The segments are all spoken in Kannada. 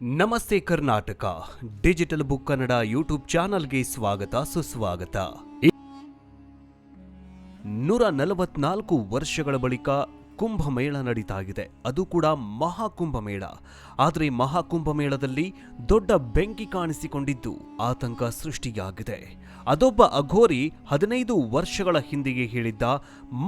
ನಮಸ್ತೆ Karnataka. Digital book Kannada YouTube ಚಾನಲ್ಗೆ ಸ್ವಾಗತ, ಸುಸ್ವಾಗತ. ನೂರ ನಲವತ್ನಾಲ್ಕು ವರ್ಷಗಳ ಬಳಿಕ ಕುಂಭಮೇಳ ನಡೀತಾ ಇದೆ ಅದು ಕೂಡ ಮಹಾಕುಂಭಮೇಳ. ಆದರೆ ಮಹಾಕುಂಭಮೇಳದಲ್ಲಿ ದೊಡ್ಡ ಬೆಂಕಿ ಕಾಣಿಸಿಕೊಂಡಿದ್ದು ಆತಂಕ ಸೃಷ್ಟಿಯಾಗಿದೆ. ಅದೊಬ್ಬ ಅಘೋರಿ ಹದಿನೈದು ವರ್ಷಗಳ ಹಿಂದೆಯೇ ಹೇಳಿದ್ದ,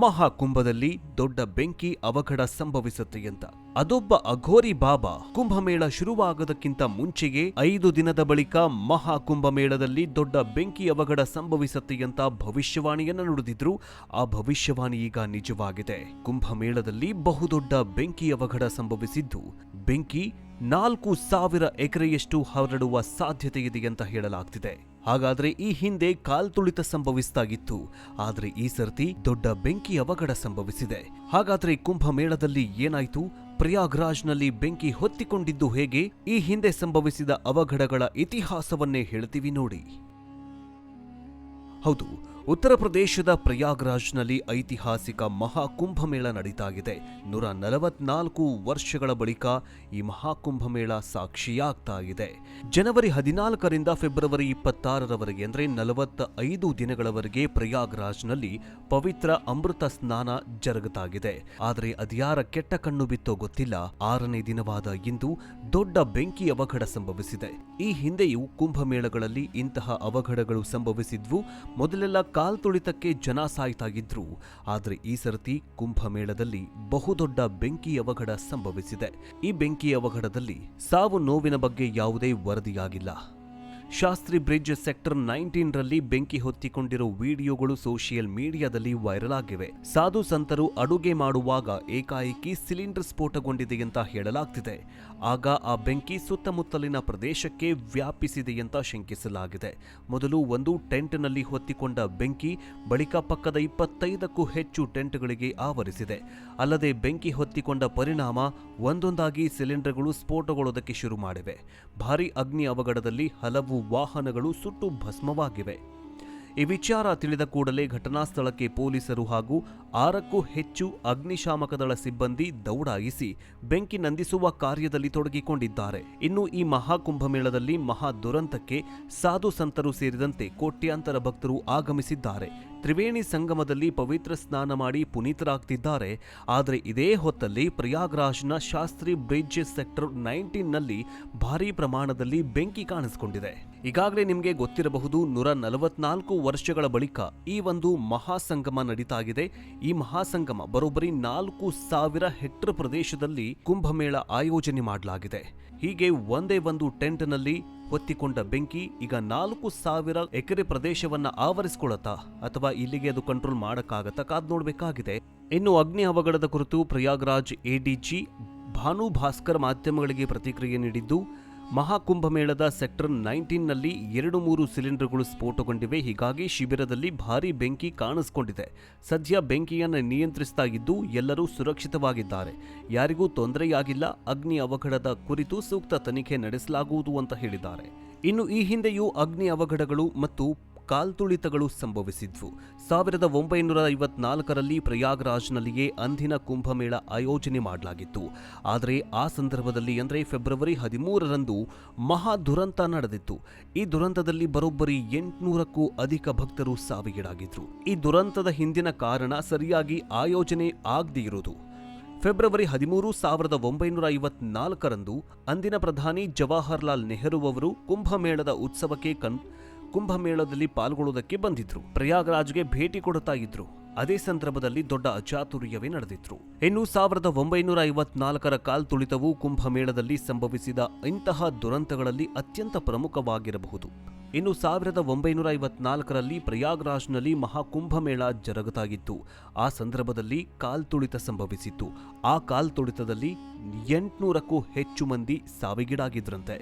ಮಹಾಕುಂಭದಲ್ಲಿ ದೊಡ್ಡ ಬೆಂಕಿ ಅವಘಡ ಸಂಭವಿಸುತ್ತೆ ಅಂತ. ಅದೊಬ್ಬ ಅಘೋರಿ ಬಾಬಾ ಕುಂಭಮೇಳ ಶುರುವಾಗದಕ್ಕಿಂತ ಮುಂಚೆಗೆ ಐದು ದಿನದ ಬಳಿಕ ಮಹಾ ಕುಂಭಮೇಳದಲ್ಲಿ ದೊಡ್ಡ ಬೆಂಕಿ ಅವಘಡ ಸಂಭವಿಸುತ್ತೆ ಅಂತ ಭವಿಷ್ಯವಾಣಿಯನ್ನ ನುಡಿದಿದ್ರು. ಆ ಭವಿಷ್ಯವಾಣಿ ಈಗ ನಿಜವಾಗಿದೆ. ಕುಂಭಮೇಳದಲ್ಲಿ ಬಹುದೊಡ್ಡ ಬೆಂಕಿ ಅವಘಡ ಸಂಭವಿಸಿದ್ದು. ಬೆಂಕಿ ನಾಲ್ಕು ಸಾವಿರ ಎಕರೆಯಷ್ಟು ಹರಡುವ ಸಾಧ್ಯತೆ ಇದೆ ಅಂತ ಹೇಳಲಾಗ್ತಿದೆ. ಹಾಗಾದ್ರೆ ಈ ಹಿಂದೆ ಕಾಲ್ತುಳಿತ ಸಂಭವಿಸ್ತಾಗಿತ್ತು ಆದ್ರೆ ಈ ಸರ್ತಿ ದೊಡ್ಡ ಬೆಂಕಿ ಅವಘಡ ಸಂಭವಿಸಿದೆ. ಹಾಗಾದ್ರೆ ಕುಂಭಮೇಳದಲ್ಲಿ ಏನಾಯ್ತು? ಪ್ರಯಾಗ್ರಾಜ್ನಲ್ಲಿ ಬೆಂಕಿ ಹೊತ್ತಿಕೊಂಡಿದ್ದು ಹೇಗೆ? ಈ ಹಿಂದೆ ಸಂಭವಿಸಿದ ಅವಘಡಗಳ ಇತಿಹಾಸವನ್ನೇ ಹೇಳ್ತೀವಿ ನೋಡಿ. ಹೌದು ಉತ್ತರ ಪ್ರದೇಶದ ಪ್ರಯಾಗ್ರಾಜ್ನಲ್ಲಿ ಐತಿಹಾಸಿಕ ಮಹಾಕುಂಭಮೇಳ ನಡೀತಾಗಿದೆ. ನೂರ ನಲವತ್ನಾಲ್ಕು ವರ್ಷಗಳ ಬಳಿಕ ಈ ಮಹಾಕುಂಭಮೇಳ ಸಾಕ್ಷಿಯಾಗ್ತಾ ಇದೆ. ಜನವರಿ ಹದಿನಾಲ್ಕರಿಂದ ಫೆಬ್ರವರಿ ಇಪ್ಪತ್ತಾರರವರೆಗೆ ಅಂದರೆ ನಲವತ್ತ ಐದು ದಿನಗಳವರೆಗೆ ಪ್ರಯಾಗ್ರಾಜ್ನಲ್ಲಿ ಪವಿತ್ರ ಅಮೃತ ಸ್ನಾನ ಜರುಗತಾಗಿದೆ. ಆದರೆ ಅದ್ಯಾರ ಕೆಟ್ಟ ಕಣ್ಣು ಬಿತ್ತೋ ಗೊತ್ತಿಲ್ಲ. ಆರನೇ ದಿನವಾದ ಇಂದು ದೊಡ್ಡ ಬೆಂಕಿ ಅವಘಡ ಸಂಭವಿಸಿದೆ. ಈ ಹಿಂದೆಯೂ ಕುಂಭಮೇಳಗಳಲ್ಲಿ ಇಂತಹ ಅವಘಡಗಳು ಸಂಭವಿಸಿದ್ವು. ಮೊದಲೆಲ್ಲ ಕಾಲ್ತುಳಿತಕ್ಕೆ ಜನ ಸಾಯ್ತಾಗಿದ್ರು, ಆದರೆ ಈ ಸರ್ತಿ ಕುಂಭಮೇಳದಲ್ಲಿ ಬಹುದೊಡ್ಡ ಬೆಂಕಿ ಅವಘಡ ಸಂಭವಿಸಿದೆ. ಈ ಬೆಂಕಿ ಅವಘಡದಲ್ಲಿ ಸಾವು ನೋವಿನ ಬಗ್ಗೆ ಯಾವುದೇ ವರದಿಯಾಗಿಲ್ಲ. ಶಾಸ್ತ್ರಿ ಬ್ರಿಡ್ಜ್ ಸೆಕ್ಟರ್ ನೈನ್ಟೀನ್ ರಲ್ಲಿ ಬೆಂಕಿ ಹೊತ್ತಿಕೊಂಡಿರೋ ವಿಡಿಯೋಗಳು ಸೋಷಿಯಲ್ ಮೀಡಿಯಾದಲ್ಲಿ ವೈರಲ್ ಆಗಿವೆ. ಸಾಧು ಸಂತರು ಅಡುಗೆ ಮಾಡುವಾಗ ಏಕಾಏಕಿ ಸಿಲಿಂಡರ್ ಸ್ಫೋಟಗೊಂಡಿದೆ ಅಂತ ಹೇಳಲಾಗ್ತಿದೆ. ಆಗ ಆ ಬೆಂಕಿ ಸುತ್ತಮುತ್ತಲಿನ ಪ್ರದೇಶಕ್ಕೆ ವ್ಯಾಪಿಸಿದೆ ಅಂತ ಶಂಕಿಸಲಾಗಿದೆ. ಮೊದಲು ಒಂದು ಟೆಂಟ್ನಲ್ಲಿ ಹೊತ್ತಿಕೊಂಡ ಬೆಂಕಿ ಬಳಿಕ ಪಕ್ಕದ ಇಪ್ಪತ್ತೈದಕ್ಕೂ ಹೆಚ್ಚು ಟೆಂಟ್ಗಳಿಗೆ ಆವರಿಸಿದೆ. ಅಲ್ಲದೆ ಬೆಂಕಿ ಹೊತ್ತಿಕೊಂಡ ಪರಿಣಾಮ ಒಂದೊಂದಾಗಿ ಸಿಲಿಂಡರ್ಗಳು ಸ್ಫೋಟಗೊಳ್ಳೋದಕ್ಕೆ ಶುರು ಮಾಡಿವೆ. ಭಾರೀ ಅಗ್ನಿ ಅವಘಡದಲ್ಲಿ ಹಲವು ವಾಹನಗಳು ಸುಟ್ಟು ಭಸ್ಮವಾಗಿವೆ. ಈ ವಿಚಾರ ತಿಳಿದ ಕೂಡಲೇ ಘಟನಾ ಸ್ಥಳಕ್ಕೆ ಪೊಲೀಸರು ಹಾಗೂ ಆರಕ್ಕೂ ಹೆಚ್ಚು ಅಗ್ನಿಶಾಮಕ ದಳ ಸಿಬ್ಬಂದಿ ದೌಡಾಯಿಸಿ ಬೆಂಕಿ ನಂದಿಸುವ ಕಾರ್ಯದಲ್ಲಿ ತೊಡಗಿಕೊಂಡಿದ್ದಾರೆ. ಇನ್ನು ಈ ಮಹಾಕುಂಭಮೇಳದಲ್ಲಿ ಮಹಾ ದುರಂತಕ್ಕೆ ಸಾಧು ಸಂತರು ಸೇರಿದಂತೆ ಕೋಟ್ಯಾಂತರ ಭಕ್ತರು ಆಗಮಿಸಿದ್ದಾರೆ. ತ್ರಿವೇಣಿ ಸಂಗಮದಲ್ಲಿ ಪವಿತ್ರ ಸ್ನಾನ ಮಾಡಿ ಪುನೀತರಾಗ್ತಿದ್ದಾರೆ. ಆದರೆ ಇದೇ ಹೊತ್ತಲ್ಲಿ ಪ್ರಯಾಗ್ರಾಜ್ನ ಶಾಸ್ತ್ರಿ ಬ್ರಿಡ್ಜ್ ಸೆಕ್ಟರ್ ನೈನ್ಟೀನ್ನಲ್ಲಿ ಭಾರೀ ಪ್ರಮಾಣದಲ್ಲಿ ಬೆಂಕಿ ಕಾಣಿಸಿಕೊಂಡಿದೆ. ಈಗಾಗಲೇ ನಿಮಗೆ ಗೊತ್ತಿರಬಹುದು, ನೂರ ನಲವತ್ನಾಲ್ಕು ವರ್ಷಗಳ ಬಳಿಕ ಈ ಒಂದು ಮಹಾಸಂಗಮ ನಡೀತಾಗಿದೆ. ಈ ಮಹಾಸಂಗಮ ಬರೋಬ್ಬರಿ ನಾಲ್ಕು ಸಾವಿರ ಹೆಕ್ಟರ್ ಪ್ರದೇಶದಲ್ಲಿ ಕುಂಭಮೇಳ ಆಯೋಜನೆ ಮಾಡಲಾಗಿದೆ. ಹೀಗೆ ಒಂದೇ ಒಂದು ಟೆಂಟ್ನಲ್ಲಿ ಹೊತ್ತಿಕೊಂಡ ಬೆಂಕಿ ಈಗ ನಾಲ್ಕು ಸಾವಿರ ಎಕರೆ ಪ್ರದೇಶವನ್ನ ಆವರಿಸಿಕೊಳ್ಳುತ್ತಾ ಅಥವಾ ಇಲ್ಲಿಗೆ ಅದು ಕಂಟ್ರೋಲ್ ಮಾಡಕ್ಕಾಗತ್ತಾ ಕಾದ್ ನೋಡಬೇಕಾಗಿದೆ. ಇನ್ನು ಅಗ್ನಿ ಅವಘಡದ ಕುರಿತು ಪ್ರಯಾಗ್ರಾಜ್ ಎಡಿಜಿ ಭಾನು ಭಾಸ್ಕರ್ ಮಾಧ್ಯಮಗಳಿಗೆ ಪ್ರತಿಕ್ರಿಯೆ ನೀಡಿದ್ದು ಮಹಾಕುಂಭಮೇಳದ ಸೆಕ್ಟರ್ ನೈನ್ಟೀನ್ನಲ್ಲಿ ಎರಡು ಮೂರು ಸಿಲಿಂಡರ್ಗಳು ಸ್ಫೋಟಗೊಂಡಿವೆ. ಹೀಗಾಗಿ ಶಿಬಿರದಲ್ಲಿ ಭಾರೀ ಬೆಂಕಿ ಕಾಣಿಸಿಕೊಂಡಿದೆ. ಸದ್ಯ ಬೆಂಕಿಯನ್ನು ನಿಯಂತ್ರಿಸ್ತಾ ಇದ್ದು ಎಲ್ಲರೂ ಸುರಕ್ಷಿತವಾಗಿದ್ದಾರೆ. ಯಾರಿಗೂ ತೊಂದರೆಯಾಗಿಲ್ಲ. ಅಗ್ನಿ ಅವಘಡದ ಕುರಿತು ಸೂಕ್ತ ತನಿಖೆ ನಡೆಸಲಾಗುವುದು ಅಂತ ಹೇಳಿದ್ದಾರೆ. ಇನ್ನು ಈ ಹಿಂದೆಯೂ ಅಗ್ನಿ ಅವಘಡಗಳು ಮತ್ತು ಕಾಲ್ತುಳಿತಗಳು ಸಂಭವಿಸಿದ್ವು. ಸಾವಿರದ ಒಂಬೈನೂರ ಐವತ್ನಾಲ್ಕರಲ್ಲಿ ಪ್ರಯಾಗ್ರಾಜ್ನಲ್ಲಿಯೇ ಅಂದಿನ ಕುಂಭಮೇಳ ಆಯೋಜನೆ ಮಾಡಲಾಗಿತ್ತು. ಆದರೆ ಆ ಸಂದರ್ಭದಲ್ಲಿ ಅಂದರೆ ಫೆಬ್ರವರಿ ಹದಿಮೂರರಂದು ಮಹಾ ದುರಂತ ನಡೆದಿತ್ತು. ಈ ದುರಂತದಲ್ಲಿ ಬರೋಬ್ಬರಿ ಎಂಟುನೂರಕ್ಕೂ ಅಧಿಕ ಭಕ್ತರು ಸಾವಿಗೀಡಾಗಿದ್ರು. ಈ ದುರಂತದ ಹಿಂದಿನ ಕಾರಣ ಸರಿಯಾಗಿ ಆಯೋಜನೆ ಆಗದೇ ಇರುವುದು. ಫೆಬ್ರವರಿ ಹದಿಮೂರು ಸಾವಿರದ ಒಂಬೈನೂರ ಐವತ್ನಾಲ್ಕರಂದು ಅಂದಿನ ಪ್ರಧಾನಿ ಜವಾಹರ್ಲಾಲ್ ನೆಹರು ಅವರು ಕುಂಭಮೇಳದ ಉತ್ಸವಕ್ಕೆ ಕನ್ ಕುಂಭಮೇಳದಲ್ಲಿ ಪಾಲ್ಗೊಳ್ಳುವುದಕ್ಕೆ ಬಂದಿದ್ರು. ಪ್ರಯಾಗ್ರಾಜ್ಗೆ ಭೇಟಿ ಕೊಡುತ್ತಾ ಇದ್ರು ಅದೇ ಸಂದರ್ಭದಲ್ಲಿ ದೊಡ್ಡ ಅಚಾತುರ್ಯವೇ ನಡೆದಿತ್ತು. ಇನ್ನು ಸಾವಿರದ ಒಂಬೈನೂರ ಐವತ್ನಾಲ್ಕರ ಕಾಲ್ತುಳಿತವು ಕುಂಭಮೇಳದಲ್ಲಿ ಸಂಭವಿಸಿದ ಇಂತಹ ದುರಂತಗಳಲ್ಲಿ ಅತ್ಯಂತ ಪ್ರಮುಖವಾಗಿರಬಹುದು. ಇನ್ನು ಸಾವಿರದ ಒಂಬೈನೂರ ಐವತ್ನಾಲ್ಕರಲ್ಲಿ ಪ್ರಯಾಗ್ರಾಜ್ನಲ್ಲಿ ಮಹಾಕುಂಭಮೇಳ ಜರುಗತಾಗಿತ್ತು. ಆ ಸಂದರ್ಭದಲ್ಲಿ ಕಾಲ್ತುಳಿತ ಸಂಭವಿಸಿತ್ತು. ಆ ಕಾಲ್ತುಳಿತದಲ್ಲಿ ಎಂಟುನೂರಕ್ಕೂ ಹೆಚ್ಚು ಮಂದಿ ಸಾವಿಗೀಡಾಗಿದ್ರಂತೆ.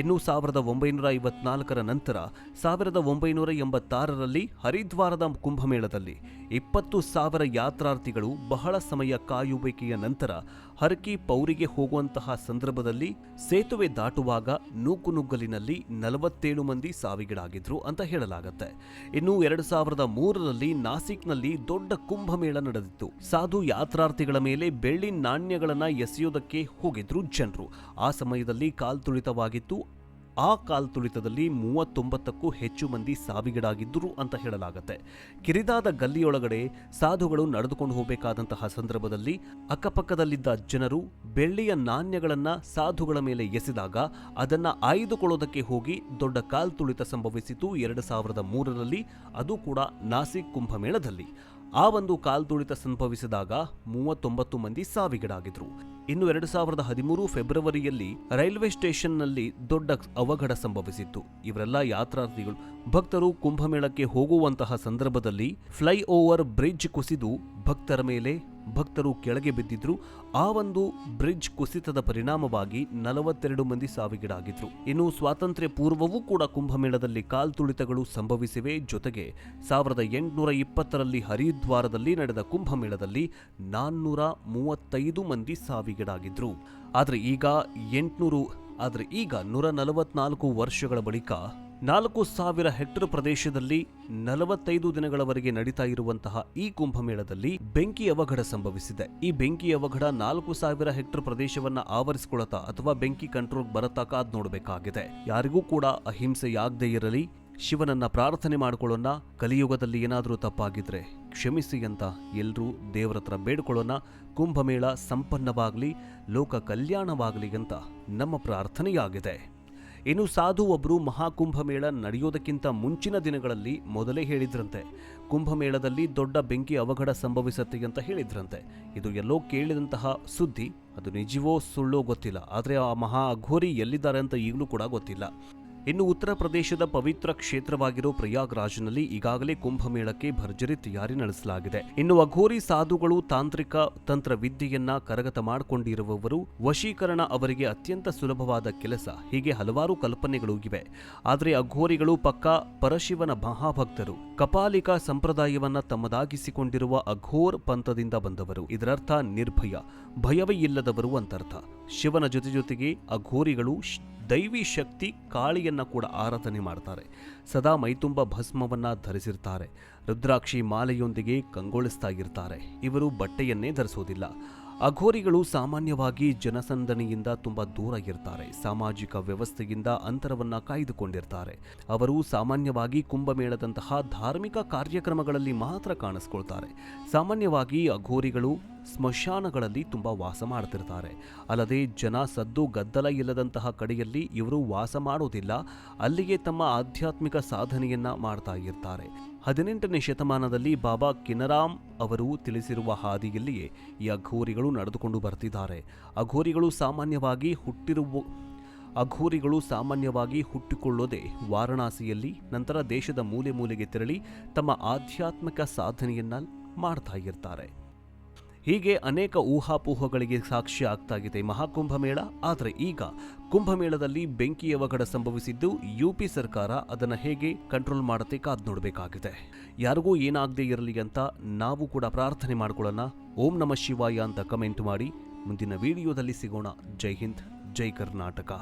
ಇನ್ನು ಸಾವಿರದ ಒಂಬೈನೂರ ಐವತ್ನಾಲ್ಕರ ನಂತರ ಸಾವಿರದ ಒಂಬೈನೂರ ಎಂಬತ್ತಾರರಲ್ಲಿ ಹರಿದ್ವಾರದ ಕುಂಭಮೇಳದಲ್ಲಿ ಇಪ್ಪತ್ತು ಸಾವಿರ ಯಾತ್ರಾರ್ಥಿಗಳು ಬಹಳ ಸಮಯ ಕಾಯುವಿಕೆಯ ನಂತರ ಹರಕಿ ಪೌರಿಗೆ ಹೋಗುವಂತಹ ಸಂದರ್ಭದಲ್ಲಿ ಸೇತುವೆ ದಾಟುವಾಗ ನೂಕುನುಗ್ಗಲಿನಲ್ಲಿ ನಲವತ್ತೇಳು ಮಂದಿ ಸಾವಿಗೀಡಾಗಿದ್ರು ಅಂತ ಹೇಳಲಾಗುತ್ತೆ. ಇನ್ನು ಎರಡು ಸಾವಿರದ ಮೂರರಲ್ಲಿ ನಾಸಿಕ್ನಲ್ಲಿ ದೊಡ್ಡ ಕುಂಭಮೇಳ ನಡೆದಿತ್ತು. ಸಾಧು ಯಾತ್ರಾರ್ಥಿಗಳ ಮೇಲೆ ಬೆಳ್ಳಿ ನಾಣ್ಯಗಳನ್ನು ಎಸೆಯೋದಕ್ಕೆ ಹೋಗಿದ್ರು ಜನರು. ಆ ಸಮಯದಲ್ಲಿ ಕಾಲ್ತುಳಿತವಾಗಿತ್ತು. ಆ ಕಾಲ್ತುಳಿತದಲ್ಲಿ ಮೂವತ್ತೊಂಬತ್ತಕ್ಕೂ ಹೆಚ್ಚು ಮಂದಿ ಸಾವಿಗೀಡಾಗಿದ್ದರು ಅಂತ ಹೇಳಲಾಗತ್ತೆ. ಕಿರಿದಾದ ಗಲ್ಲಿಯೊಳಗಡೆ ಸಾಧುಗಳು ನಡೆದುಕೊಂಡು ಹೋಗಬೇಕಾದಂತಹ ಸಂದರ್ಭದಲ್ಲಿ ಅಕ್ಕಪಕ್ಕದಲ್ಲಿದ್ದ ಜನರು ಬೆಳ್ಳಿಯ ನಾಣ್ಯಗಳನ್ನು ಸಾಧುಗಳ ಮೇಲೆ ಎಸೆದಾಗ ಅದನ್ನು ಆಯ್ದುಕೊಳ್ಳೋದಕ್ಕೆ ಹೋಗಿ ದೊಡ್ಡ ಕಾಲ್ತುಳಿತ ಸಂಭವಿಸಿತು. ಎರಡು ಸಾವಿರದ ಮೂರರಲ್ಲಿ ಅದು ಕೂಡ ನಾಸಿಕ್ ಕುಂಭಮೇಳದಲ್ಲಿ. ಆ ಒಂದು ಕಾಲ್ತುಳಿತ ಸಂಭವಿಸಿದಾಗ ಮೂವತ್ತೊಂಬತ್ತು ಮಂದಿ ಸಾವಿಗೀಡಾಗಿದ್ರು. ಇನ್ನು ಎರಡು ಸಾವಿರದ ಹದಿಮೂರು ಫೆಬ್ರವರಿಯಲ್ಲಿ ರೈಲ್ವೆ ಸ್ಟೇಷನ್ನಲ್ಲಿ ದೊಡ್ಡ ಅವಘಡ ಸಂಭವಿಸಿತ್ತು. ಇವರೆಲ್ಲ ಯಾತ್ರಾರ್ಥಿಗಳು, ಭಕ್ತರು ಕುಂಭಮೇಳಕ್ಕೆ ಹೋಗುವಂತಹ ಸಂದರ್ಭದಲ್ಲಿ ಫ್ಲೈಓವರ್ ಬ್ರಿಡ್ಜ್ ಕುಸಿದು ಭಕ್ತರ ಮೇಲೆ ಭಕ್ತರು ಕೆಳಗೆ ಬಿದ್ದಿದ್ರು. ಆ ಒಂದು ಬ್ರಿಡ್ಜ್ ಕುಸಿತದ ಪರಿಣಾಮವಾಗಿ ನಲವತ್ತೆರಡು ಮಂದಿ ಸಾವಿಗೀಡಾಗಿದ್ರು. ಇನ್ನು ಸ್ವಾತಂತ್ರ್ಯ ಪೂರ್ವವೂ ಕೂಡ ಕುಂಭಮೇಳದಲ್ಲಿ ಕಾಲ್ತುಳಿತಗಳು ಸಂಭವಿಸಿವೆ. ಜೊತೆಗೆ ಸಾವಿರದ ಎಂಟುನೂರ ಇಪ್ಪತ್ತರಲ್ಲಿ ಹರಿದ್ವಾರದಲ್ಲಿ ನಡೆದ ಕುಂಭಮೇಳದಲ್ಲಿ ನಾನ್ನೂರ ಮೂವತ್ತೈದು ಮಂದಿ ಸಾವಿಗೀಡಾಗಿದ್ರು. ಆದರೆ ಈಗ ಎಂಟುನೂರು, ಆದರೆ ಈಗ ನೂರ ನಲವತ್ನಾಲ್ಕು ವರ್ಷಗಳ ಬಳಿಕ ನಾಲ್ಕು ಸಾವಿರ ಹೆಕ್ಟರ್ ಪ್ರದೇಶದಲ್ಲಿ ನಲವತ್ತೈದು ದಿನಗಳವರೆಗೆ ನಡೀತಾ ಇರುವಂತಹ ಈ ಕುಂಭಮೇಳದಲ್ಲಿ ಬೆಂಕಿ ಅವಘಡ ಸಂಭವಿಸಿದೆ. ಈ ಬೆಂಕಿ ಅವಘಡ ನಾಲ್ಕು ಸಾವಿರ ಹೆಕ್ಟರ್ ಪ್ರದೇಶವನ್ನ ಆವರಿಸಿಕೊಳ್ಳತಾ ಅಥವಾ ಬೆಂಕಿ ಕಂಟ್ರೋಲ್ ಬರತಾಕ ಅದ್ ನೋಡಬೇಕಾಗಿದೆ. ಯಾರಿಗೂ ಕೂಡ ಅಹಿಂಸೆಯಾಗದೇ ಇರಲಿ. ಶಿವನನ್ನ ಪ್ರಾರ್ಥನೆ ಮಾಡಿಕೊಳ್ಳೋಣ. ಕಲಿಯುಗದಲ್ಲಿ ಏನಾದರೂ ತಪ್ಪಾಗಿದ್ರೆ ಕ್ಷಮಿಸಿ ಅಂತ ಎಲ್ಲರೂ ದೇವರತ್ರ ಬೇಡ್ಕೊಳ್ಳೋಣ. ಕುಂಭಮೇಳ ಸಂಪನ್ನವಾಗಲಿ, ಲೋಕ ಕಲ್ಯಾಣವಾಗಲಿ ಅಂತ ನಮ್ಮ ಪ್ರಾರ್ಥನೆಯಾಗಿದೆ. ಇನ್ನು ಸಾಧು ಒಬ್ಬರು ಮಹಾಕುಂಭಮೇಳ ನಡೆಯೋದಕ್ಕಿಂತ ಮುಂಚಿನ ದಿನಗಳಲ್ಲಿ ಮೊದಲೇ ಹೇಳಿದ್ರಂತೆ. ಕುಂಭಮೇಳದಲ್ಲಿ ದೊಡ್ಡ ಬೆಂಕಿ ಅವಘಡ ಸಂಭವಿಸತ್ತೆ ಅಂತ ಹೇಳಿದ್ರಂತೆ. ಇದು ಎಲ್ಲೋ ಕೇಳಿದಂತಹ ಸುದ್ದಿ, ಅದು ನಿಜವೋ ಸುಳ್ಳೋ ಗೊತ್ತಿಲ್ಲ. ಆದರೆ ಆ ಮಹಾ ಅಘೋರಿ ಎಲ್ಲಿದ್ದಾರೆ ಅಂತ ಈಗಲೂ ಕೂಡ ಗೊತ್ತಿಲ್ಲ. ಇನ್ನು ಉತ್ತರ ಪ್ರದೇಶದ ಪವಿತ್ರ ಕ್ಷೇತ್ರವಾಗಿರೋ ಪ್ರಯಾಗ್ರಾಜ್ನಲ್ಲಿ ಈಗಾಗಲೇ ಕುಂಭಮೇಳಕ್ಕೆ ಭರ್ಜರಿ ತಯಾರಿ ನಡೆಸಲಾಗಿದೆ. ಇನ್ನು ಅಘೋರಿ ಸಾಧುಗಳು ತಾಂತ್ರಿಕ ತಂತ್ರ ವಿದ್ಯೆಯನ್ನ ಕರಗತ ಮಾಡಿಕೊಂಡಿರುವವರು ವಶೀಕರಣ ಅವರಿಗೆ ಅತ್ಯಂತ ಸುಲಭವಾದ ಕೆಲಸ. ಹೀಗೆ ಹಲವಾರು ಕಲ್ಪನೆಗಳು ಇವೆ. ಆದರೆ ಅಘೋರಿಗಳು ಪಕ್ಕಾ ಪರಶಿವನ ಮಹಾಭಕ್ತರು. ಕಪಾಲಿಕ ಸಂಪ್ರದಾಯವನ್ನ ತಮ್ಮದಾಗಿಸಿಕೊಂಡಿರುವ ಅಘೋರ್ ಪಂಥದಿಂದ ಬಂದವರು. ಇದರರ್ಥ ನಿರ್ಭಯ, ಭಯವೇ ಇಲ್ಲದವರು ಅಂತರ್ಥ. ಶಿವನ ಜೊತೆ ಜೊತೆಗೆ ಅಘೋರಿಗಳು ದೈವಿ ಶಕ್ತಿ ಕಾಳಿಯನ್ನ ಕೂಡ ಆರಾಧನೆ ಮಾಡ್ತಾರೆ. ಸದಾ ಮೈತುಂಬ ಭಸ್ಮವನ್ನ ಧರಿಸಿರ್ತಾರೆ. ರುದ್ರಾಕ್ಷಿ ಮಾಲೆಯೊಂದಿಗೆ ಕಂಗೊಳಿಸ್ತಾ ಇರ್ತಾರೆ. ಇವರು ಬಟ್ಟೆಯನ್ನೇ ಧರಿಸೋದಿಲ್ಲ. ಅಘೋರಿಗಳು ಸಾಮಾನ್ಯವಾಗಿ ಜನಸಂದಣಿಯಿಂದ ತುಂಬಾ ದೂರ ಇರ್ತಾರೆ. ಸಾಮಾಜಿಕ ವ್ಯವಸ್ಥೆಯಿಂದ ಅಂತರವನ್ನ ಕಾಯ್ದುಕೊಂಡಿರ್ತಾರೆ. ಅವರು ಸಾಮಾನ್ಯವಾಗಿ ಕುಂಭಮೇಳದಂತಹ ಧಾರ್ಮಿಕ ಕಾರ್ಯಕ್ರಮಗಳಲ್ಲಿ ಮಾತ್ರ ಕಾಣಿಸ್ಕೊಳ್ತಾರೆ. ಸಾಮಾನ್ಯವಾಗಿ ಅಘೋರಿಗಳು ಸ್ಮಶಾನಗಳಲ್ಲಿ ತುಂಬ ವಾಸ ಮಾಡ್ತಿರ್ತಾರೆ. ಅಲ್ಲದೆ ಜನ ಸದ್ದು ಗದ್ದಲ ಇಲ್ಲದಂತಹ ಕಡೆಯಲ್ಲಿ ಇವರು ವಾಸ ಮಾಡೋದಿಲ್ಲ ಅಲ್ಲಿಗೆ ತಮ್ಮ ಆಧ್ಯಾತ್ಮಿಕ ಸಾಧನೆಯನ್ನ ಮಾಡ್ತಾ ಇರ್ತಾರೆ. ಹದಿನೆಂಟನೇ ಶತಮಾನದಲ್ಲಿ ಬಾಬಾ ಕಿನರಾಮ್ ಅವರು ತಿಳಿಸಿರುವ ಹಾದಿಯಲ್ಲಿಯೇ ಈ ಅಘೋರಿಗಳು ನಡೆದುಕೊಂಡು ಬರ್ತಿದ್ದಾರೆ. ಅಘೋರಿಗಳು ಸಾಮಾನ್ಯವಾಗಿ ಹುಟ್ಟಿರುವ, ಅಘೋರಿಗಳು ಸಾಮಾನ್ಯವಾಗಿ ಹುಟ್ಟಿಕೊಳ್ಳೋದೆ ವಾರಣಾಸಿಯಲ್ಲಿ, ನಂತರ ದೇಶದ ಮೂಲೆ ಮೂಲೆಗೆ ತೆರಳಿ ತಮ್ಮ ಆಧ್ಯಾತ್ಮಿಕ ಸಾಧನೆಯನ್ನ ಮಾಡ್ತಾ ಇರ್ತಾರೆ. ಹೀಗೆ ಅನೇಕ ಊಹಾಪೋಹಗಳಿಗೆ ಸಾಕ್ಷಿ ಆಗ್ತಾ ಇದೆ ಮಹಾಕುಂಭಮೇಳ. ಆದರೆ ಈಗ ಕುಂಭಮೇಳದಲ್ಲಿ ಬೆಂಕಿ ಅವಘಡ ಸಂಭವಿಸಿದ್ದು ಯುಪಿ ಸರ್ಕಾರ ಅದನ್ನು ಹೇಗೆ ಕಂಟ್ರೋಲ್ ಮಾಡುತ್ತೆ ಕಾದ್ ನೋಡಬೇಕಾಗಿದೆ. ಯಾರಿಗೂ ಏನಾಗದೇ ಇರಲಿ ಅಂತ ನಾವು ಕೂಡ ಪ್ರಾರ್ಥನೆ ಮಾಡಿಕೊಳ್ಳೋಣ. ಓಂ ನಮ ಶಿವಾಯ ಅಂತ ಕಮೆಂಟ್ ಮಾಡಿ. ಮುಂದಿನ ವಿಡಿಯೋದಲ್ಲಿ ಸಿಗೋಣ. ಜೈ ಹಿಂದ್, ಜೈ ಕರ್ನಾಟಕ.